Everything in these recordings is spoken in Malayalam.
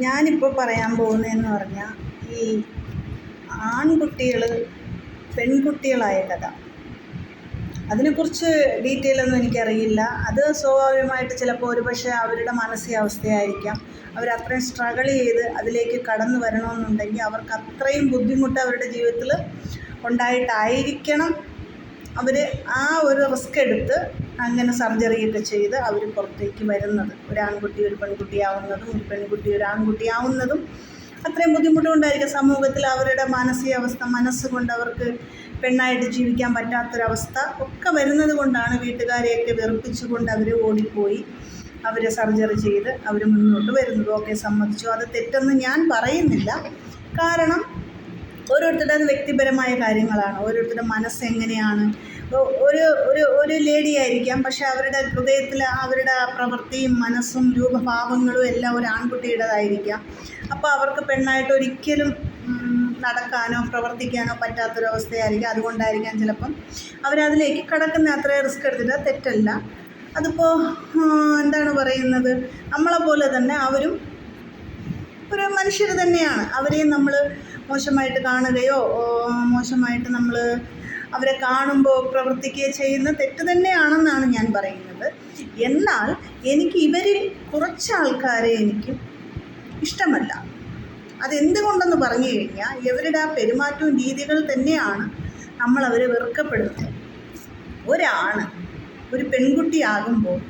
ഞാനിപ്പോൾ പറയാൻ പോകുന്നതെന്ന് പറഞ്ഞാൽ ഈ ആൺകുട്ടികൾ പെൺകുട്ടികളായ കഥ. അതിനെക്കുറിച്ച് ഡീറ്റെയിൽ ഒന്നും എനിക്കറിയില്ല. അത് സ്വാഭാവികമായിട്ട് ചിലപ്പോൾ ഒരു പക്ഷേ അവരുടെ മാനസികാവസ്ഥയായിരിക്കാം. അവരത്രയും സ്ട്രഗിൾ ചെയ്ത് അതിലേക്ക് കടന്നു വരണമെന്നുണ്ടെങ്കിൽ അവർക്ക് അത്രയും ബുദ്ധിമുട്ട് അവരുടെ ജീവിതത്തിൽ ഉണ്ടായിട്ടായിരിക്കണം. അവർ ആ ഒരു റിസ്ക് എടുത്ത് അങ്ങനെ സർജറിയൊക്കെ ചെയ്ത് അവർ പുറത്തേക്ക് വരുന്നത്. ഒരു ആൺകുട്ടി ഒരു പെൺകുട്ടിയാവുന്നതും ഒരു പെൺകുട്ടി ഒരു ആൺകുട്ടിയാവുന്നതും അത്രയും ബുദ്ധിമുട്ടുകൊണ്ടായിരിക്കും സമൂഹത്തിൽ അവരുടെ മാനസികാവസ്ഥ മനസ്സുകൊണ്ട് അവർക്ക് പെണ്ണായിട്ട് ജീവിക്കാൻ പറ്റാത്തൊരവസ്ഥ ഒക്കെ വരുന്നത് കൊണ്ടാണ് വീട്ടുകാരെയൊക്കെ വെറുപ്പിച്ചുകൊണ്ട് അവർ ഓടിപ്പോയി അവരെ സർജറി ചെയ്ത് അവർ മുന്നോട്ട് വരുന്നത്. ഓക്കെ സമ്മതിച്ചു. അത് തെറ്റെന്ന് ഞാൻ പറയുന്നില്ല. കാരണം ഓരോരുത്തരുടെ വ്യക്തിപരമായ കാര്യങ്ങളാണ്. ഓരോരുത്തരുടെ മനസ്സ് എങ്ങനെയാണ്? ഒരു ഒരു ഒരു ലേഡി ആയിരിക്കാം. പക്ഷെ അവരുടെ ഹൃദയത്തിൽ അവരുടെ പ്രവൃത്തിയും മനസ്സും രൂപഭാവങ്ങളും എല്ലാം ഒരു ആൺകുട്ടിയുടേതായിരിക്കാം. അപ്പോൾ അവർക്ക് പെണ്ണായിട്ട് ഒരിക്കലും നടക്കാനോ പ്രവർത്തിക്കാനോ പറ്റാത്തൊരവസ്ഥയായിരിക്കും. അതുകൊണ്ടായിരിക്കാം ചിലപ്പം അവരതിലേക്ക് കടക്കുന്ന അത്രയും റിസ്ക് എടുത്തില്ല തെറ്റല്ല. അതിപ്പോൾ എന്താണ് പറയുന്നത്? നമ്മളെ പോലെ തന്നെ അവരും ഒരു മനുഷ്യർ തന്നെയാണ്. അവരെയും നമ്മൾ മോശമായിട്ട് കാണുകയോ മോശമായിട്ട് നമ്മൾ അവരെ കാണുമ്പോൾ പ്രവർത്തിക്കുകയോ ചെയ്യുന്ന തെറ്റ് തന്നെയാണെന്നാണ് ഞാൻ പറയുന്നത്. എന്നാൽ എനിക്ക് ഇവരിൽ കുറച്ച് ആൾക്കാരെ എനിക്ക് ഇഷ്ടമല്ല. അതെന്തുകൊണ്ടെന്ന് പറഞ്ഞു കഴിഞ്ഞാൽ ഇവരുടെ ആ പെരുമാറ്റവും രീതികൾ തന്നെയാണ് നമ്മൾ അവരെ വെറുക്കപ്പെടുന്നത് ഒരാണ് ഒരു പെൺകുട്ടിയാകുമ്പോൾ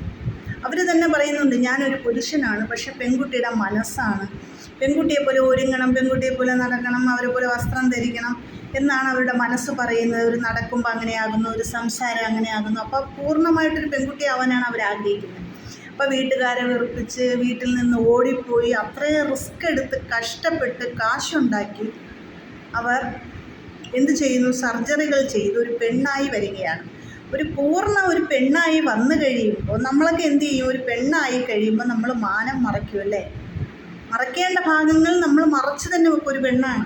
അവർ തന്നെ പറയുന്നുണ്ട് ഞാനൊരു പുരുഷനാണ് പക്ഷെ പെൺകുട്ടിയുടെ മനസ്സാണ് പെൺകുട്ടിയെ പോലെ ഒരുങ്ങണം പെൺകുട്ടിയെ പോലെ നടക്കണം അവരെ പോലെ വസ്ത്രം ധരിക്കണം എന്നാണ് അവരുടെ മനസ്സ് പറയുന്നത്. ഒരു നടക്കുമ്പോൾ അങ്ങനെയാകുന്നു ഒരു സംസാരം അങ്ങനെയാകുന്നു. അപ്പോൾ പൂർണമായിട്ടൊരു പെൺകുട്ടിയാവാനാണ് അവർ ആഗ്രഹിക്കുന്നത്. അപ്പോൾ വീട്ടുകാരെ വെറുപ്പിച്ച് വീട്ടിൽ നിന്ന് ഓടിപ്പോയി അത്രയും റിസ്ക് എടുത്ത് കഷ്ടപ്പെട്ട് കാശുണ്ടാക്കി അവർ എന്ത് ചെയ്യുന്നു? സർജറികൾ ചെയ്ത്. ഒരു പെണ്ണായി വരികയാണ്. ഒരു പൂർണ ഒരു പെണ്ണായി വന്നു കഴിയുമ്പോൾ നമ്മളൊക്കെ എന്ത് ചെയ്യും? ഒരു പെണ്ണായി കഴിയുമ്പോൾ നമ്മൾ മാനം മറയ്ക്കുമല്ലേ മറയ്ക്കേണ്ട ഭാഗങ്ങൾ നമ്മൾ മറച്ചു തന്നെ ഒരു പെണ്ണാണ്.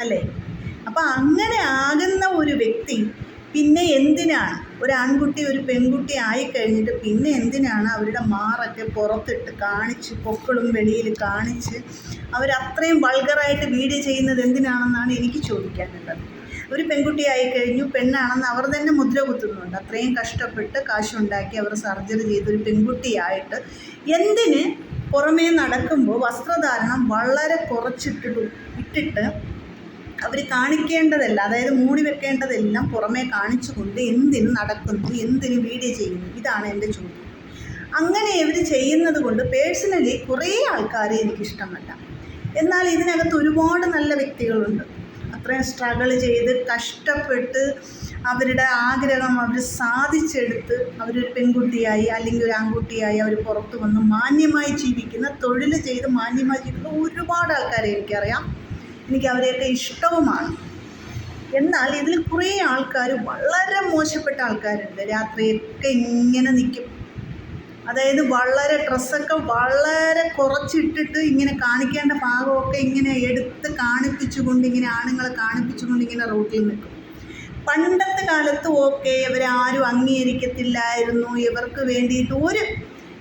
അല്ലേ? അപ്പം അങ്ങനെ ആകുന്ന ഒരു വ്യക്തി പിന്നെ എന്തിനാണ്? ഒരു ആൺകുട്ടി ഒരു പെൺകുട്ടി ആയിക്കഴിഞ്ഞിട്ട് പിന്നെ എന്തിനാണ് അവരുടെ മാറൊക്കെ പുറത്തിട്ട് കാണിച്ച് പൊക്കളും വെളിയിൽ കാണിച്ച് അവരത്രയും വൾഗറായിട്ട് വീഡിയോ ചെയ്യുന്നത് എന്തിനാണെന്നാണ് എനിക്ക് ചോദിക്കാനുള്ളത്. ഒരു പെൺകുട്ടി ആയിക്കഴിഞ്ഞു പെണ്ണാണെന്ന് അവർ തന്നെ മുദ്ര കുത്തുന്നുണ്ട്. അത്രയും കഷ്ടപ്പെട്ട് കാശുണ്ടാക്കി അവർ സർജറി ചെയ്ത് ഒരു പെൺകുട്ടിയായിട്ട് എന്തിന് പുറമേ നടക്കുമ്പോൾ വസ്ത്രധാരണം വളരെ കുറച്ചിട്ടിട്ട് ഇട്ടിട്ട് അവർ കാണിക്കേണ്ടതല്ല. അതായത് മൂടി വെക്കേണ്ടതെല്ലാം പുറമേ കാണിച്ചുകൊണ്ട് എന്തിന് നടക്കുന്നു എന്തിന് വീഡിയോ ചെയ്യുന്നു ഇതാണ് എന്റെ ചോദ്യം. അങ്ങനെ ഇവർ ചെയ്യുന്നത് കൊണ്ട് പേഴ്സണലി കുറേ ആൾക്കാരെ എനിക്കിഷ്ടമല്ല. എന്നാൽ ഇതിനകത്ത് ഒരുപാട് നല്ല വ്യക്തികളുണ്ട്. അത്രയും സ്ട്രഗിൾ ചെയ്ത് കഷ്ടപ്പെട്ട് അവരുടെ ആഗ്രഹം അവർ സാധിച്ചെടുത്ത് അവരൊരു പെൺകുട്ടിയായി അല്ലെങ്കിൽ ഒരു ആൺകുട്ടിയായി അവർ പുറത്ത് വന്ന് മാന്യമായി ജീവിക്കുന്ന തൊഴിൽ ചെയ്ത് മാന്യമായി ജീവിക്കുന്ന ഒരുപാട് ആൾക്കാരെ എനിക്കറിയാം. എനിക്ക് അവരെയൊക്കെ ഇഷ്ടവുമാണ്. എന്നാൽ ഇതിൽ കുറേ ആൾക്കാർ വളരെ മോശപ്പെട്ട ആൾക്കാരുണ്ട്. രാത്രിയൊക്കെ ഇങ്ങനെ നിൽക്കും അതായത് വളരെ ഡ്രസ്സൊക്കെ വളരെ കുറച്ചിട്ടിട്ട് ഇങ്ങനെ കാണിക്കേണ്ട ഭാഗമൊക്കെ ഇങ്ങനെ എടുത്ത് കാണിപ്പിച്ചുകൊണ്ട് ഇങ്ങനെ ആണുങ്ങളെ കാണിപ്പിച്ചുകൊണ്ട് ഇങ്ങനെ റോട്ടിൽ നിൽക്കും. പണ്ടത്തെ കാലത്ത് ഓക്കെ ഇവരാരും അംഗീകരിക്കത്തില്ലായിരുന്നു. ഇവർക്ക് വേണ്ടിയിട്ട് ഒരു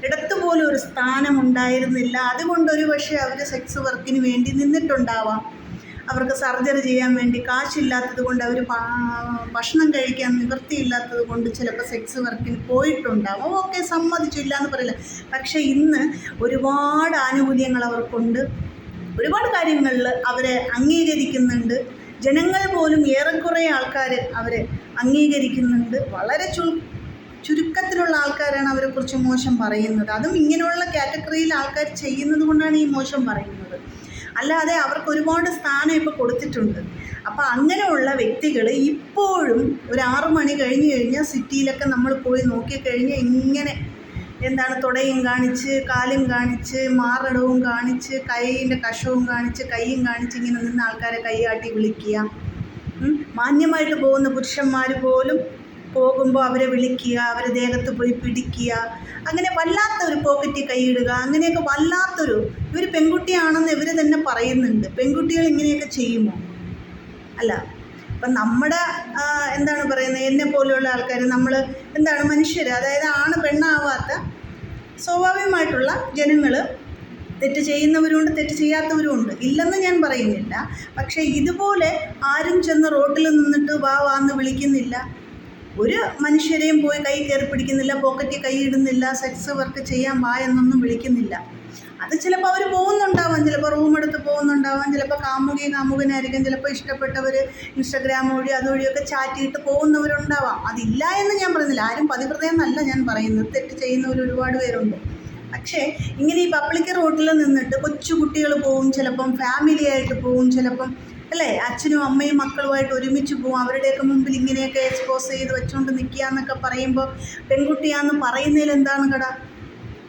ഇടത്ത് ഒരു സ്ഥാനം ഉണ്ടായിരുന്നില്ല അതുകൊണ്ട് ഒരു പക്ഷേ അവർ സെക്സ് വർക്കിന് വേണ്ടി നിന്നിട്ടുണ്ടാവാം. അവർക്ക് സർജറി ചെയ്യാൻ വേണ്ടി കാശില്ലാത്തത് കൊണ്ട് അവർ ഭക്ഷണം കഴിക്കാൻ നിവൃത്തിയില്ലാത്തത് കൊണ്ട് ചിലപ്പോൾ സെക്സ് വർക്കിന് പോയിട്ടുണ്ടാവും. ഓക്കെ സമ്മതിച്ചില്ല എന്ന് പറയില്ല. പക്ഷേ ഇന്ന് ഒരുപാട് ആനുകൂല്യങ്ങൾ അവർക്കുണ്ട്. ഒരുപാട് കാര്യങ്ങളിൽ അവരെ അംഗീകരിക്കുന്നുണ്ട്. ജനങ്ങൾ പോലും ഏറെക്കുറെ ആൾക്കാർ അവരെ അംഗീകരിക്കുന്നുണ്ട്. വളരെ ചു ചുരുക്കത്തിലുള്ള ആൾക്കാരാണ് അവരെക്കുറിച്ച് മോശം പറയുന്നത്. അതും ഇങ്ങനെയുള്ള കാറ്റഗറിയിൽ ആൾക്കാർ ചെയ്യുന്നത് കൊണ്ടാണ് ഈ മോശം പറയുന്നത്. അല്ലാതെ അവർക്ക് ഒരുപാട് സ്ഥാനം ഇപ്പോൾ കൊടുത്തിട്ടുണ്ട്. അപ്പോൾ അങ്ങനെയുള്ള വ്യക്തികൾ ഇപ്പോഴും ഒരു ആറു മണി കഴിഞ്ഞ് കഴിഞ്ഞാൽ സിറ്റിയിലൊക്കെ നമ്മൾ പോയി നോക്കിക്കഴിഞ്ഞാൽ ഇങ്ങനെ എന്താണ് തുടയും കാണിച്ച് കാലും കാണിച്ച് മാറടവും കാണിച്ച് കൈയിന്റെ കഷവും കാണിച്ച് കൈയും കാണിച്ച് ഇങ്ങനെ നിന്ന് ആൾക്കാരെ കൈയാട്ടി വിളിക്കുക. മാന്യമായിട്ട് പോകുന്ന പുരുഷന്മാർ പോലും പോകുമ്പോൾ അവരെ വിളിക്കുക അവരെ ദേഹത്ത് പോയി പിടിക്കുക. അങ്ങനെ വല്ലാത്തൊരു പോക്കറ്റിൽ കൈയിടുക അങ്ങനെയൊക്കെ വല്ലാത്തൊരു ഇവർ പെൺകുട്ടിയാണെന്ന് ഇവർ തന്നെ പറയുന്നുണ്ട്. പെൺകുട്ടികൾ ഇങ്ങനെയൊക്കെ ചെയ്യുമോ? അല്ല. അപ്പം നമ്മുടെ എന്താണ് പറയുന്നത് എന്നെ പോലെയുള്ള ആൾക്കാർ നമ്മൾ എന്താണ് മനുഷ്യർ അതായത് ആണ് പെണ്ണാവാത്ത സ്വാഭാവികമായിട്ടുള്ള ജനങ്ങൾ തെറ്റ് ചെയ്യുന്നവരുണ്ട് തെറ്റ് ചെയ്യാത്തവരുമുണ്ട് ഇല്ലെന്ന് ഞാൻ പറയുന്നില്ല. പക്ഷേ ഇതുപോലെ ആരും ചെന്ന് റോട്ടിൽ നിന്നിട്ട് വാ വാന്ന് വിളിക്കുന്നില്ല. ഒരു മനുഷ്യരെയും പോയി കൈ കയറി പിടിക്കുന്നില്ല പോക്കറ്റിൽ കൈ ഇടുന്നില്ല സെക്സ് വർക്ക് ചെയ്യാൻ വാ എന്നൊന്നും വിളിക്കുന്നില്ല. അത് ചിലപ്പോൾ അവർ പോകുന്നുണ്ടാവാം ചിലപ്പോൾ റൂം എടുത്ത് പോകുന്നുണ്ടാവാം ചിലപ്പോൾ കാമുകയും കാമുകനായിരിക്കും ചിലപ്പോൾ ഇഷ്ടപ്പെട്ടവർ ഇൻസ്റ്റഗ്രാം വഴി അതുവഴിയൊക്കെ ചാറ്റ് ചെയ്തിട്ട് പോകുന്നവരുണ്ടാവാം. അതില്ല എന്ന് ഞാൻ പറയുന്നില്ല. ആരും പതിവ്രത എന്നല്ല ഞാൻ പറയുന്നത്. തെറ്റ് ചെയ്യുന്നവർ ഒരുപാട് പേരുണ്ട്. പക്ഷേ ഇങ്ങനെ ഈ പബ്ലിക് റോഡിൽ നിന്നിട്ട് കൊച്ചു കുട്ടികൾ പോവും ചിലപ്പം ഫാമിലി ആയിട്ട് പോവും ചിലപ്പം അല്ലേ? അച്ഛനും അമ്മയും മക്കളുമായിട്ട് ഒരുമിച്ച് പോകും അവരുടെയൊക്കെ മുമ്പിൽ ഇങ്ങനെയൊക്കെ എക്സ്പോസ് ചെയ്ത് വെച്ചുകൊണ്ട് നിൽക്കുക എന്നൊക്കെ പറയുമ്പോൾ പെൺകുട്ടിയാന്ന് പറയുന്നതിൽ എന്താണ് കട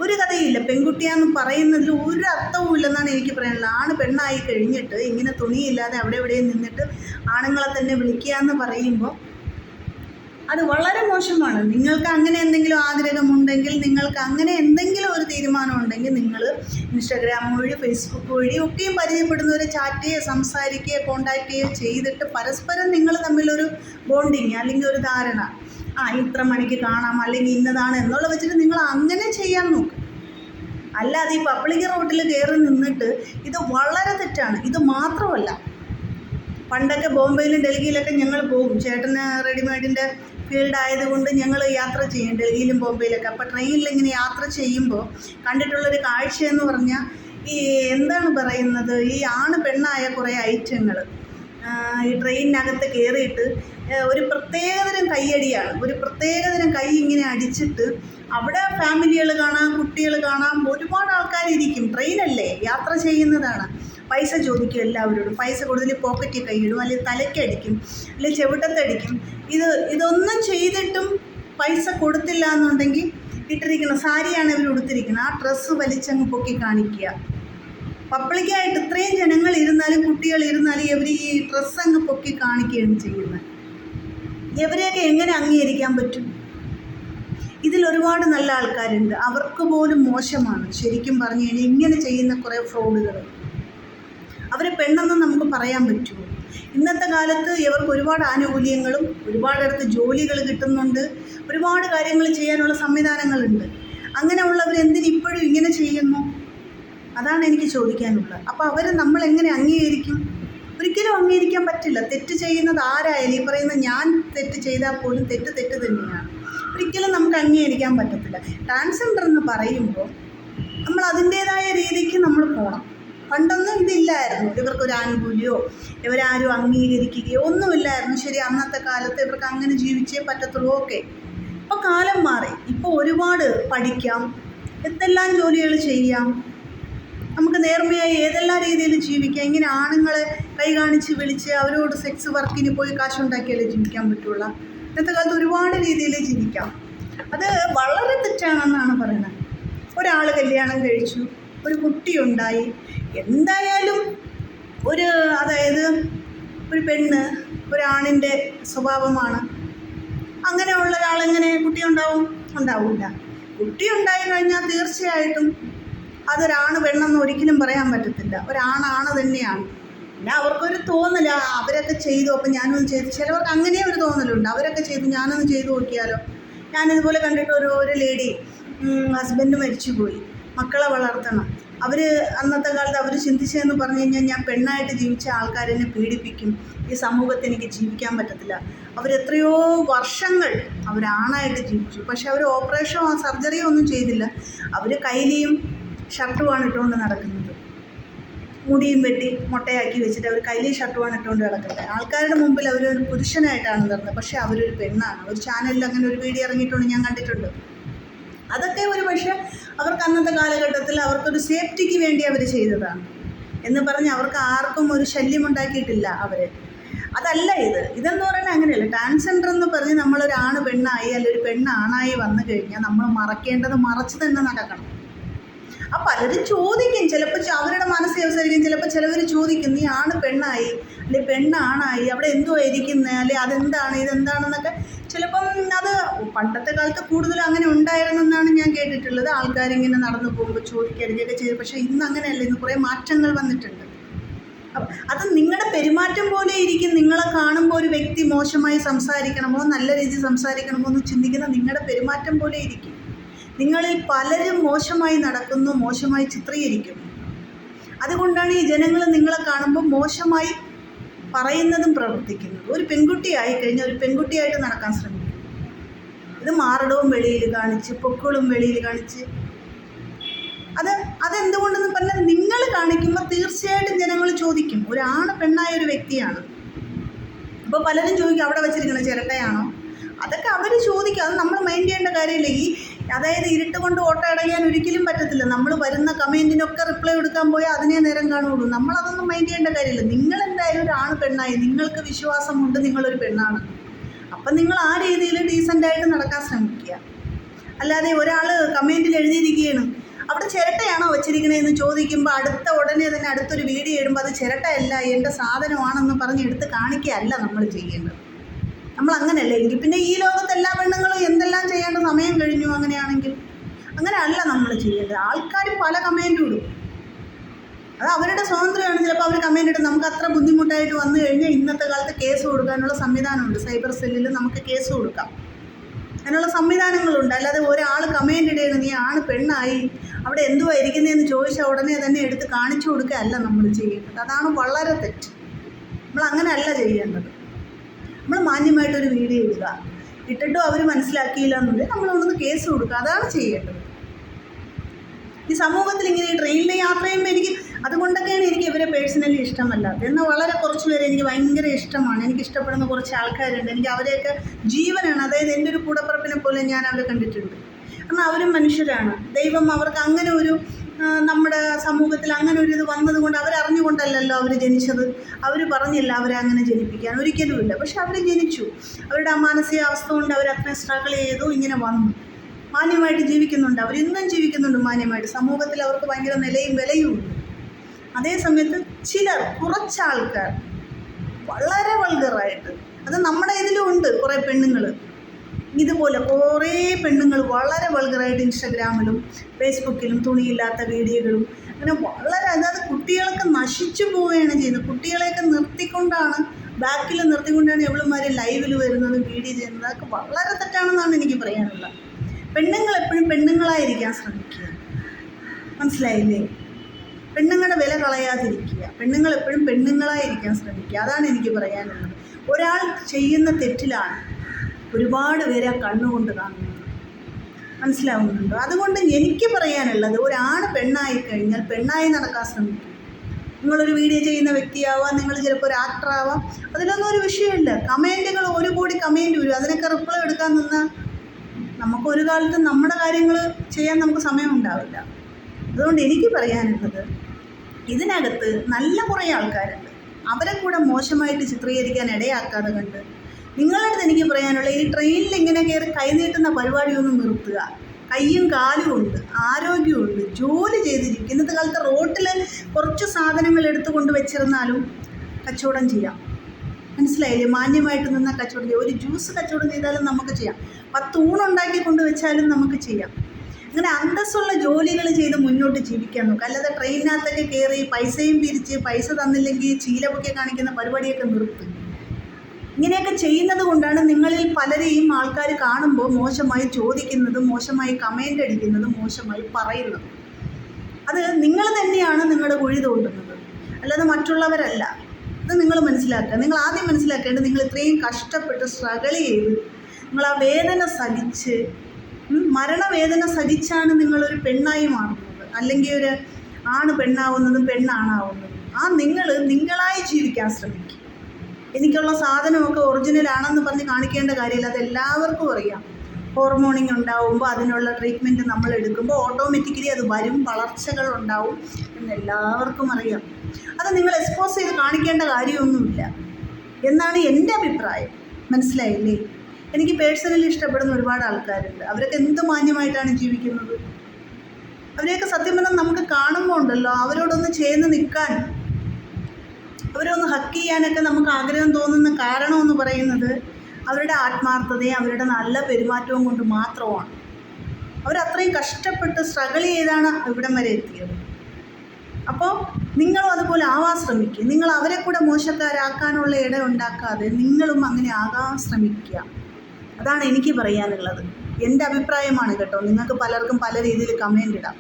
ഒരു കഥയില്ല. പെൺകുട്ടിയാന്ന് പറയുന്നതിൽ ഒരു അർത്ഥവും ഇല്ലെന്നാണ് എനിക്ക് പറയാനുള്ളത്. ആണ് പെണ്ണായി കഴിഞ്ഞിട്ട് ഇങ്ങനെ തുണിയില്ലാതെ അവിടെ എവിടെയും നിന്നിട്ട് ആണുങ്ങളെ തന്നെ വിളിക്കുക എന്ന് പറയുമ്പോൾ അത് വളരെ മോശമാണ്. നിങ്ങൾക്ക് അങ്ങനെ എന്തെങ്കിലും ആഗ്രഹമുണ്ടെങ്കിൽ നിങ്ങൾക്ക് അങ്ങനെ എന്തെങ്കിലും ഒരു തീരുമാനം ഉണ്ടെങ്കിൽ നിങ്ങൾ ഇൻസ്റ്റാഗ്രാം വഴി ഫേസ്ബുക്ക് വഴി ഒക്കെയും പരിചയപ്പെടുന്നവരെ ചാറ്റ് ചെയ്യുക സംസാരിക്കുക കോണ്ടാക്ട് ചെയ്യുക ചെയ്തിട്ട് പരസ്പരം നിങ്ങൾ തമ്മിലൊരു ബോണ്ടിങ് അല്ലെങ്കിൽ ഒരു ധാരണ. ആ ഇത്ര മണിക്ക് കാണാം അല്ലെങ്കിൽ ഇന്നതാണ് എന്നുള്ള വെച്ചിട്ട് നിങ്ങൾ അങ്ങനെ ചെയ്യാൻ നോക്കും. അല്ലാതെ ഈ പബ്ലിക് റോഡിൽ കയറി നിന്നിട്ട് ഇത് വളരെ തെറ്റാണ്. ഇത് മാത്രമല്ല. പണ്ടൊക്കെ ബോംബെയിലും ഡൽഹിയിലൊക്കെ ഞങ്ങൾ പോകും. ചേട്ടന് റെഡിമെയ്ഡിന്റെ ഫീൽഡ് ആയതുകൊണ്ട് ഞങ്ങൾ യാത്ര ചെയ്യും ഡൽഹിയിലും ബോംബെയിലൊക്കെ. അപ്പോൾ ട്രെയിനിൽ ഇങ്ങനെ യാത്ര ചെയ്യുമ്പോൾ കണ്ടിട്ടുള്ളൊരു കാഴ്ച എന്ന് പറഞ്ഞാൽ ഈ എന്താണ് പറയുന്നത്? ഈ ആണ് പെണ്ണായ കുറേ ഐറ്റങ്ങൾ ഈ ട്രെയിനിനകത്ത് കയറിയിട്ട് ഒരു പ്രത്യേകതരം കൈയടിയാണ് ഒരു പ്രത്യേകതരം കൈ ഇങ്ങനെ അടിച്ചിട്ട് അവിടെ ഫാമിലികൾ കാണാം കുട്ടികൾ കാണാം ഒരുപാട് ആൾക്കാരിരിക്കും. ട്രെയിനല്ലേ യാത്ര ചെയ്യുന്നതാണ്. പൈസ ചോദിക്കും എല്ലാവരോടും. പൈസ കൂടുതൽ പോക്കറ്റിൽ കൈയിടും അല്ലെങ്കിൽ തലയ്ക്കടിക്കും അല്ലെങ്കിൽ ചെവിട്ടത്തടിക്കും ഇത് ഇതൊന്നും ചെയ്തിട്ടും പൈസ കൊടുത്തില്ല എന്നുണ്ടെങ്കിൽ ഇട്ടിരിക്കുന്ന സാരിയാണ് അവർ ഉടുത്തിരിക്കുന്നത്. ആ ഡ്രസ്സ് വലിച്ചങ്ങ് പൊക്കി കാണിക്കുക. പബ്ലിക്കായിട്ട് ഇത്രയും ജനങ്ങൾ ഇരുന്നാലും കുട്ടികൾ ഇരുന്നാലും ഇവർ ഈ ഡ്രസ്സ് അങ്ങ് പൊക്കി കാണിക്കുകയാണ് ചെയ്യുന്നത്. ഇവരെയൊക്കെ എങ്ങനെ അംഗീകരിക്കാൻ പറ്റും? ഇതിൽ ഒരുപാട് നല്ല ആൾക്കാരുണ്ട്. അവർക്ക് പോലും മോശമാണ്. ശരിക്കും പറഞ്ഞു കഴിഞ്ഞാൽ ഇങ്ങനെ ചെയ്യുന്ന കുറേ ഫ്രോഡുകൾ അവരെ പെണ്ണെന്ന് നമുക്ക് പറയാൻ പറ്റുമോ ഇന്നത്തെ കാലത്ത് ഇവർക്ക് ഒരുപാട് ആനുകൂല്യങ്ങളും ഒരുപാടിടത്ത് ജോലികൾ കിട്ടുന്നുണ്ട്. ഒരുപാട് കാര്യങ്ങൾ ചെയ്യാനുള്ള സംവിധാനങ്ങളുണ്ട്. അങ്ങനെയുള്ളവർ എന്തിനിപ്പോഴും ഇങ്ങനെ ചെയ്യുന്നു? അതാണ് എനിക്ക് ചോദിക്കാനുള്ളത്. അപ്പോൾ അവരെ നമ്മൾ എങ്ങനെ അംഗീകരിക്കും? ഒരിക്കലും അംഗീകരിക്കാൻ പറ്റില്ല. തെറ്റ് ചെയ്യുന്നത് ആരായാലും ഈ പറയുന്ന ഞാൻ തെറ്റ് ചെയ്താൽ പോലും തെറ്റ് തെറ്റ് തന്നെയാണ്. ഒരിക്കലും നമുക്ക് അംഗീകരിക്കാൻ പറ്റത്തില്ല. ട്രാൻസ്ജെൻഡർ എന്ന് പറയുമ്പോൾ നമ്മൾ അതിന്റേതായ രീതിക്ക് ഇതില്ലായിരുന്നു ഇവർക്കൊരു ആനുകൂല്യമോ ഇവരാരും അംഗീകരിക്കുകയോ ഒന്നുമില്ലായിരുന്നു. ശരി അന്നത്തെ കാലത്ത് ഇവർക്ക് അങ്ങനെ ജീവിച്ചേ പറ്റത്തുള്ളൂ. ഓക്കെ. ഇപ്പൊ കാലം മാറി. ഇപ്പോൾ ഒരുപാട് പഠിക്കാം. എന്തെല്ലാം ജോലികൾ ചെയ്യാം? നമുക്ക് നേർമയായി ഏതെല്ലാം രീതിയിലും ജീവിക്കാം? ഇങ്ങനെ ആണുങ്ങളെ കൈ കാണിച്ച് വിളിച്ച് അവരോട് സെക്സ് വർക്കിന് പോയി കാശുണ്ടാക്കിയാലേ ജീവിക്കാൻ പറ്റുള്ള. ഇന്നത്തെ കാലത്ത് ഒരുപാട് രീതിയിൽ ജീവിക്കാം. അത് വളരെ തെറ്റാണെന്നാണ് പറയുന്നത്. ഒരാൾ കല്യാണം കഴിച്ചു. ഒരു കുട്ടിയുണ്ടായി. എന്തായാലും ഒരു അതായത് ഒരു പെണ്ണ് ഒരാണിന്റെ സ്വഭാവമാണ്. അങ്ങനെയുള്ള ഒരാളെങ്ങനെ കുട്ടി ഉണ്ടാവും ഉണ്ടാവില്ല കുട്ടി ഉണ്ടായി കഴിഞ്ഞാൽ തീർച്ചയായിട്ടും അതൊരാണ് പെണ്ണെന്ന് ഒരിക്കലും പറയാൻ പറ്റത്തില്ല. ഒരാണാണ് തന്നെയാണ്. പിന്നെ അവർക്കൊരു തോന്നല അവരൊക്കെ ചെയ്തു അപ്പം ഞാനൊന്ന് ചെയ്തു. ചിലവർക്ക് അങ്ങനെ ഒരു തോന്നലുണ്ട്. അവരൊക്കെ ചെയ്തു ഞാനൊന്ന് ചെയ്തു നോക്കിയാലോ? ഞാനിതുപോലെ കണ്ടിട്ട് ഒരു ഒരു ലേഡി ഹസ്ബൻഡ് മരിച്ചുപോയി. മക്കളെ വളർത്തണം. അവർ അന്നത്തെ കാലത്ത് അവർ ചിന്തിച്ചതെന്ന് പറഞ്ഞു കഴിഞ്ഞാൽ ഞാൻ പെണ്ണായിട്ട് ജീവിച്ച ആൾക്കാരെന്നെ പീഡിപ്പിക്കും. ഈ സമൂഹത്തിന് എനിക്ക് ജീവിക്കാൻ പറ്റത്തില്ല. അവരെത്രയോ വർഷങ്ങൾ അവരാണായിട്ട് ജീവിച്ചു. പക്ഷെ അവർ ഓപ്പറേഷനോ സർജറിയോ ഒന്നും ചെയ്തില്ല. അവർ കൈലിയും ഷർട്ടുമാണ് ഇട്ടുകൊണ്ട് നടക്കുന്നത്. മുടിയും വെട്ടി മുട്ടയാക്കി വെച്ചിട്ട് അവർ കൈലി ഷർട്ടുമാണ് ഇട്ടുകൊണ്ട് നടക്കുന്നത്. ആൾക്കാരുടെ മുമ്പിൽ അവർ ഒരു പുരുഷനായിട്ടാണ് നടന്നത്. പക്ഷേ അവരൊരു പെണ്ണാണ്. ഒരു ചാനലിൽ അങ്ങനെ ഒരു വീഡിയോ ഇറങ്ങിയിട്ടുണ്ട്. ഞാൻ കണ്ടിട്ടുണ്ട്. അതൊക്കെ ഒരു പക്ഷേ അവർക്ക് അന്നത്തെ കാലഘട്ടത്തിൽ അവർക്കൊരു സേഫ്റ്റിക്ക് വേണ്ടി അവർ ചെയ്തതാണ്. എന്ന് പറഞ്ഞ് അവർക്ക് ആർക്കും ഒരു ശല്യം ഉണ്ടാക്കിയിട്ടില്ല അവർ അതല്ല ഇത്. ഇതെന്ന് പറയുന്നത് അങ്ങനെയല്ല. ട്രാൻസ്ജെൻഡർ എന്ന് പറഞ്ഞ് നമ്മളൊരാണ് പെണ്ണായി അല്ലെങ്കിൽ ഒരു പെണ്ണാണായി വന്നു കഴിഞ്ഞാൽ നമ്മൾ മറക്കേണ്ടത് മറച്ച് തന്നെ നടക്കണം. ആ പലരും ചോദിക്കും. ചിലപ്പോൾ അവരുടെ മനസ്സിൽ അവസരിക്കും ചിലപ്പോൾ ചിലവർ ചോദിക്കും നീ ആണ് പെണ്ണായി? അല്ലെ പെണ്ണാണായി? അവിടെ എന്തോ ഇരിക്കുന്നത് അല്ലെ അതെന്താണ്? ഇതെന്താണെന്നൊക്കെ ചിലപ്പം അത് പണ്ടത്തെ കാലത്ത് കൂടുതൽ അങ്ങനെ ഉണ്ടായിരുന്നെന്നാണ് ഞാൻ കേട്ടിട്ടുള്ളത്. ആൾക്കാരിങ്ങനെ നടന്നു പോകുമ്പോൾ ചോദിക്കുകയൊക്കെ ചെയ്തു. പക്ഷേ ഇന്ന് അങ്ങനെയല്ല. ഇന്ന് കുറേ മാറ്റങ്ങൾ വന്നിട്ടുണ്ട്. അത് നിങ്ങളുടെ പെരുമാറ്റം പോലെ ഇരിക്കും. നിങ്ങളെ കാണുമ്പോൾ ഒരു വ്യക്തി മോശമായി സംസാരിക്കണമോ നല്ല രീതിയിൽ സംസാരിക്കണമോ എന്ന് ചിന്തിക്കുന്ന നിങ്ങളുടെ പെരുമാറ്റം പോലെ ഇരിക്കും. നിങ്ങളിൽ പലരും മോശമായി നടക്കുന്നു മോശമായി ചിത്രീകരിക്കുന്നു. അതുകൊണ്ടാണ് ഈ ജനങ്ങൾ നിങ്ങളെ കാണുമ്പോൾ മോശമായി പറയുന്നതും പ്രവർത്തിക്കുന്നതും. ഒരു പെൺകുട്ടിയായി കഴിഞ്ഞാൽ ഒരു പെൺകുട്ടിയായിട്ട് നടക്കാൻ ശ്രമിക്കും. ഇത് മാറടവും വെളിയിൽ കാണിച്ച് പൊക്കളും വെളിയിൽ കാണിച്ച്. അത് അതെന്തുകൊണ്ടെന്ന് പറഞ്ഞാൽ നിങ്ങൾ കാണിക്കുമ്പോൾ തീർച്ചയായിട്ടും ജനങ്ങൾ ചോദിക്കും. ഒരാണ് പെണ്ണായ ഒരു വ്യക്തിയാണ്. അപ്പോൾ പലരും ചോദിക്കും അവിടെ വെച്ചിരിക്കുന്ന ചിരട്ടയാണോ? അതൊക്കെ അവർ ചോദിക്കും. അത് നമ്മൾ മൈൻഡ് ചെയ്യേണ്ട കാര്യമില്ല. ഈ അതായത് ഇരുട്ട് കൊണ്ട് ഓട്ട അടയാൻ ഒരിക്കലും പറ്റത്തില്ല. നമ്മൾ വരുന്ന കമന്റിനൊക്കെ റിപ്ലൈ കൊടുക്കാൻ പോയാൽ അതിനെ നേരം കാണുകയുള്ളൂ നമ്മളതൊന്നും മൈൻഡ് ചെയ്യേണ്ട കാര്യമില്ല. നിങ്ങൾ എന്തായാലും ഒരു ആണ് പെണ്ണായി. നിങ്ങൾക്ക് വിശ്വാസമുണ്ട് നിങ്ങളൊരു പെണ്ണാണ്. അപ്പം നിങ്ങൾ ആ രീതിയിൽ ഡീസന്റായിട്ട് നടക്കാൻ ശ്രമിക്കുക. അല്ലാതെ ഒരാൾ കമന്റിൽ എഴുതിയിരിക്കുകയാണ്. അവിടെ ചിരട്ടയാണോ വെച്ചിരിക്കണേന്ന് ചോദിക്കുമ്പോൾ അടുത്ത ഉടനെ തന്നെ അടുത്തൊരു വീഡിയോ ഇടുമ്പോൾ അത് ചിരട്ടയല്ല എന്റെ സാധനമാണെന്ന് പറഞ്ഞ് എടുത്ത് കാണിക്കുകയല്ല നമ്മൾ ചെയ്യേണ്ടത്. നമ്മൾ അങ്ങനെയല്ല എങ്കിൽ പിന്നെ ഈ ലോകത്ത് എല്ലാ പെണ്ണുങ്ങളും എന്തെല്ലാം ചെയ്യേണ്ട സമയം കഴിഞ്ഞു അങ്ങനെയാണെങ്കിൽ? അങ്ങനെ അല്ല നമ്മൾ ചെയ്യേണ്ടത്. ആൾക്കാർ പല കമന്റും ഇടും. അത് അവരുടെ സ്വാതന്ത്ര്യമാണ്. ചിലപ്പോൾ അവർ കമന്റ് ഇടും. നമുക്ക് അത്ര ബുദ്ധിമുട്ടായിട്ട് വന്നു കഴിഞ്ഞാൽ ഇന്നത്തെ കാലത്ത് കേസ് കൊടുക്കാനുള്ള സംവിധാനമുണ്ട്. സൈബർ സെല്ലിൽ നമുക്ക് കേസ് കൊടുക്കാം. അതിനുള്ള സംവിധാനങ്ങളുണ്ട്. അല്ലാതെ ഒരാൾ കമന്റ് ഇടുകയാണ് നീ ആണ് പെണ്ണായി. അവിടെ എന്തുവാ ഇരിക്കുന്നതെന്ന് ചോദിച്ചാൽ ഉടനെ തന്നെ എടുത്ത് കാണിച്ചു കൊടുക്കുക അല്ല നമ്മൾ ചെയ്യേണ്ടത്. അതാണ് വളരെ തെറ്റ്. നമ്മൾ അങ്ങനെയല്ല ചെയ്യേണ്ടത്. നമ്മൾ മാന്യമായിട്ടൊരു വീഡിയോ ഇടുക. ഇട്ടിട്ടും അവർ മനസ്സിലാക്കിയില്ല എന്നുണ്ടെങ്കിൽ നമ്മളൊന്ന് കേസ് കൊടുക്കുക. അതാണ് ചെയ്യേണ്ടത്. ഈ സമൂഹത്തിൽ ഇങ്ങനെ ഈ ട്രെയിനിൽ യാത്ര ചെയ്യുമ്പോൾ എനിക്ക് അതുകൊണ്ടൊക്കെയാണ് എനിക്ക് ഇവരെ പേഴ്സണലി ഇഷ്ടമല്ലാത്തത് എന്നാൽ വളരെ കുറച്ച് പേരെ എനിക്ക് ഭയങ്കര ഇഷ്ടമാണ്. എനിക്ക് ഇഷ്ടപ്പെടുന്ന കുറച്ച് ആൾക്കാരുണ്ട്. എനിക്ക് അവരെയൊക്കെ ജീവനാണ്. അതായത് എന്റെ ഒരു കൂടപ്പുറപ്പിനെ പോലെ ഞാൻ അവരെ കണ്ടിട്ടുണ്ട്. കാരണം അവരും മനുഷ്യരാണ്. ദൈവം അവർക്ക് അങ്ങനെ ഒരു നമ്മുടെ സമൂഹത്തിൽ അങ്ങനെ ഒരു ഇത് വന്നതുകൊണ്ട് അവരറിഞ്ഞുകൊണ്ടല്ലല്ലോ അവർ ജനിച്ചത്. അവർ പറഞ്ഞില്ല അവരെ അങ്ങനെ ജനിപ്പിക്കാൻ. ഒരിക്കലുമില്ല പക്ഷെ അവർ ജനിച്ചു. അവരുടെ ആ മാനസികാവസ്ഥ കൊണ്ട് അവർ അത്രയും സ്ട്രഗിൾ ചെയ്തു ഇങ്ങനെ വന്നു. മാന്യമായിട്ട് ജീവിക്കുന്നുണ്ട്. അവർ ഇന്നും ജീവിക്കുന്നുണ്ട് മാന്യമായിട്ട്. സമൂഹത്തിൽ അവർക്ക് ഭയങ്കര നിലയും വിലയും ഉണ്ട്. അതേസമയത്ത് ചിലർ കുറച്ചാൾക്കാർ വളരെ വൾഗറായിട്ട് അത് നമ്മുടെ ഇതിലും ഉണ്ട് കുറേ പെണ്ണുങ്ങൾ ഇതുപോലെ കുറേ പെണ്ണുങ്ങൾ വളരെ വൾഗറായിട്ട് ഇൻസ്റ്റഗ്രാമിലും ഫേസ്ബുക്കിലും തുണിയില്ലാത്ത വീഡിയോകളും അങ്ങനെ വളരെ അതായത് കുട്ടികളൊക്കെ നശിച്ചു പോവുകയാണ് ചെയ്യുന്നത്. കുട്ടികളെയൊക്കെ നിർത്തിക്കൊണ്ടാണ് ബാക്കിൽ നിർത്തിക്കൊണ്ടാണ് എവളുമാർ ലൈവിൽ വരുന്നത് വീഡിയോ ചെയ്യുന്നത്. അതൊക്കെ വളരെ തെറ്റാണെന്നാണ് എനിക്ക് പറയാനുള്ളത്. പെണ്ണുങ്ങൾ എപ്പോഴും പെണ്ണുങ്ങളായിരിക്കാൻ ശ്രമിക്കുക. മനസ്സിലായില്ലേ? പെണ്ണുങ്ങളുടെ വില കളയാതിരിക്കുക. പെണ്ണുങ്ങൾ എപ്പോഴും പെണ്ണുങ്ങളായിരിക്കാൻ ശ്രമിക്കുക. അതാണ് എനിക്ക് പറയാനുള്ളത്. ഒരാൾ ചെയ്യുന്ന തെറ്റിലാണ് ഒരുപാട് പേരെ കണ്ണുകൊണ്ട് കാണുന്നുണ്ട്. മനസ്സിലാവുന്നുണ്ടോ? അതുകൊണ്ട് എനിക്ക് പറയാനുള്ളത് ഒരാണ് പെണ്ണായി കഴിഞ്ഞാൽ പെണ്ണായി നടക്കാൻ ശ്രമിക്കും. നിങ്ങളൊരു വീഡിയോ ചെയ്യുന്ന വ്യക്തിയാവാം നിങ്ങൾ ചിലപ്പോൾ ഒരു ആക്ടറാവാം അതിലൊന്നും ഒരു വിഷയമില്ല. കമന്റുകൾ ഒരു കോടി കമന്റ് വരും. അതിനൊക്കെ റിപ്ലൈ എടുക്കാൻ നിന്നാൽ നമുക്ക് ഒരു കാലത്ത് നമ്മുടെ കാര്യങ്ങൾ ചെയ്യാൻ നമുക്ക് സമയമുണ്ടാവില്ല അതുകൊണ്ട് എനിക്ക് പറയാനുള്ളത് ഇതിനകത്ത് നല്ല കുറേ ആൾക്കാരുണ്ട്. അവരെ കൂടെ മോശമായിട്ട് ചിത്രീകരിക്കാൻ ഇടയാക്കാതെ കണ്ട് നിങ്ങളുടെ എനിക്ക് പറയാനുള്ള ഈ ട്രെയിനിൽ ഇങ്ങനെ കയറി കൈ കൈനീട്ടുന്ന പരിപാടിയൊന്നും നിർത്തുക. കയ്യും കാലും ഉണ്ട് ആരോഗ്യമുണ്ട് ജോലി ചെയ്തിരിക്കും ഇന്നത്തെ കാലത്ത് റോട്ടിൽ കുറച്ച് സാധനങ്ങൾ എടുത്തു കൊണ്ട് വെച്ചിരുന്നാലും കച്ചവടം ചെയ്യാം. മനസ്സിലായില്ലേ? മാന്യമായിട്ട് നിന്ന കച്ചവടം ചെയ്യാം. ഒരു ജ്യൂസ് കച്ചവടം ചെയ്താലും നമുക്ക് ചെയ്യാം. പത്ത് ഊണുണ്ടാക്കി കൊണ്ട് വെച്ചാലും നമുക്ക് ചെയ്യാം. അങ്ങനെ അന്തസ്സുള്ള ജോലികൾ ചെയ്ത് മുന്നോട്ട് ജീവിക്കാൻ നോക്കുക അല്ലാതെ ട്രെയിനിനകത്തൊക്കെ കയറി പൈസയും പിരിച്ച് പൈസ തന്നില്ലെങ്കിൽ ചീലമൊക്കെ കാണിക്കുന്ന പരിപാടിയൊക്കെ നിർത്തും. ഇങ്ങനെയൊക്കെ ചെയ്യുന്നത് കൊണ്ടാണ് നിങ്ങളിൽ പലരെയും ആൾക്കാർ കാണുമ്പോൾ മോശമായി ചോദിക്കുന്നതും മോശമായി കമന്റ് അടിക്കുന്നതും മോശമായി പറയുന്നതും. അത് നിങ്ങൾ തന്നെയാണ് നിങ്ങളുടെ കുഴി തോണ്ടുന്നത്. അല്ലാതെ മറ്റുള്ളവരല്ല. അത് നിങ്ങൾ മനസ്സിലാക്കുക. നിങ്ങൾ ആദ്യം മനസ്സിലാക്കേണ്ടത് നിങ്ങൾ ഇത്രയും കഷ്ടപ്പെട്ട് സ്ട്രഗിൾ ചെയ്ത് നിങ്ങൾ ആ വേദന സഹിച്ച് മരണവേദന സഹിച്ചാണ് നിങ്ങളൊരു പെണ്ണായി മാറുന്നത്. അല്ലെങ്കിൽ ഒരു ആണ് പെണ്ണാവുന്നതും പെണ്ണാണാവുന്നതും. ആ നിങ്ങൾ നിങ്ങളായി ജീവിക്കാൻ ശ്രമിക്കുക. എനിക്കുള്ള സാധനമൊക്കെ ഒറിജിനൽ ആണെന്ന് പറഞ്ഞ് കാണിക്കേണ്ട കാര്യമില്ല. അത് എല്ലാവർക്കും അറിയാം. ഹോർമോണിങ് ഉണ്ടാവുമ്പോൾ അതിനുള്ള ട്രീറ്റ്മെന്റ് നമ്മൾ എടുക്കുമ്പോൾ ഓട്ടോമാറ്റിക്കലി അത് വരും വളർച്ചകൾ ഉണ്ടാവും എന്ന് എല്ലാവർക്കും അറിയാം. അത് നിങ്ങൾ എക്സ്പോസ് ചെയ്ത് കാണിക്കേണ്ട കാര്യമൊന്നുമില്ല. എന്നാണ് എന്റെ അഭിപ്രായം. മനസ്സിലായില്ലേ? എനിക്ക് പേഴ്സണലി ഇഷ്ടപ്പെടുന്ന ഒരുപാട് ആൾക്കാരുണ്ട്. അവരൊക്കെ എന്ത് മാന്യമായിട്ടാണ് ജീവിക്കുന്നത്? അവരെയൊക്കെ സത്യം പറഞ്ഞാൽ നമുക്ക് കാണുമ്പോൾ ഉണ്ടല്ലോ അവരോടൊന്ന് ചേർന്ന് നിൽക്കാൻ. ഹക്ക് ചെയ്യാനൊക്കെ നമുക്ക് ആഗ്രഹം തോന്നുന്ന കാരണമെന്ന് പറയുന്നത് അവരുടെ ആത്മാർത്ഥതയും അവരുടെ നല്ല പെരുമാറ്റവും കൊണ്ട് മാത്രമാണ്. അവരത്രയും കഷ്ടപ്പെട്ട് സ്ട്രഗിൾ ചെയ്താണ് ഇവിടം വരെ എത്തിയത്. അപ്പോൾ നിങ്ങളും അതുപോലെ ആവാൻ ശ്രമിക്കുക. നിങ്ങൾ അവരെ കൂടെ മോശക്കാരാക്കാനുള്ള ഇട ഉണ്ടാക്കാതെ നിങ്ങളും അങ്ങനെ ആകാൻ ശ്രമിക്കുക. അതാണ് എനിക്ക് പറയാനുള്ളത്. എന്റെ അഭിപ്രായമാണ് കേട്ടോ. നിങ്ങൾക്ക് പലർക്കും പല രീതിയിൽ കമന്റ് ഇടാം.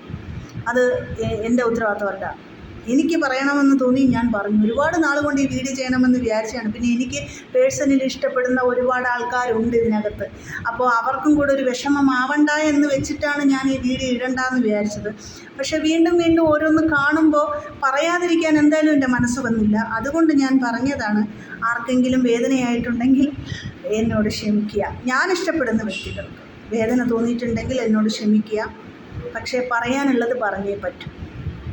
അത് എന്റെ ഉത്തരവാദിത്തമല്ല എനിക്ക് പറയണമെന്ന് തോന്നി ഞാൻ പറഞ്ഞു. ഒരുപാട് നാൾ കൊണ്ട് ഈ വീഡിയോ ചെയ്യണമെന്ന് വിചാരിച്ചാണ് പിന്നെ എനിക്ക് പേഴ്സണലി ഇഷ്ടപ്പെടുന്ന ഒരുപാട് ആൾക്കാരുണ്ട് ഇതിനകത്ത്. അപ്പോൾ അവർക്കും കൂടെ ഒരു വിഷമമാവണ്ട എന്ന് വെച്ചിട്ടാണ് ഞാൻ ഈ വീഡിയോ ഇടണ്ടെന്ന് വിചാരിച്ചത്. പക്ഷേ വീണ്ടും വീണ്ടും ഓരോന്ന് കാണുമ്പോൾ പറയാതിരിക്കാൻ എന്തായാലും എന്റെ മനസ്സ് വന്നില്ല. അതുകൊണ്ട് ഞാൻ പറഞ്ഞതാണ് ആർക്കെങ്കിലും വേദനയായിട്ടുണ്ടെങ്കിൽ എന്നോട് ക്ഷമിക്കുക. ഞാൻ ഇഷ്ടപ്പെടുന്ന വ്യക്തികൾക്ക് വേദന തോന്നിയിട്ടുണ്ടെങ്കിൽ എന്നോട് ക്ഷമിക്കുക. പക്ഷേ പറയാനുള്ളത് പറഞ്ഞേ പറ്റൂ.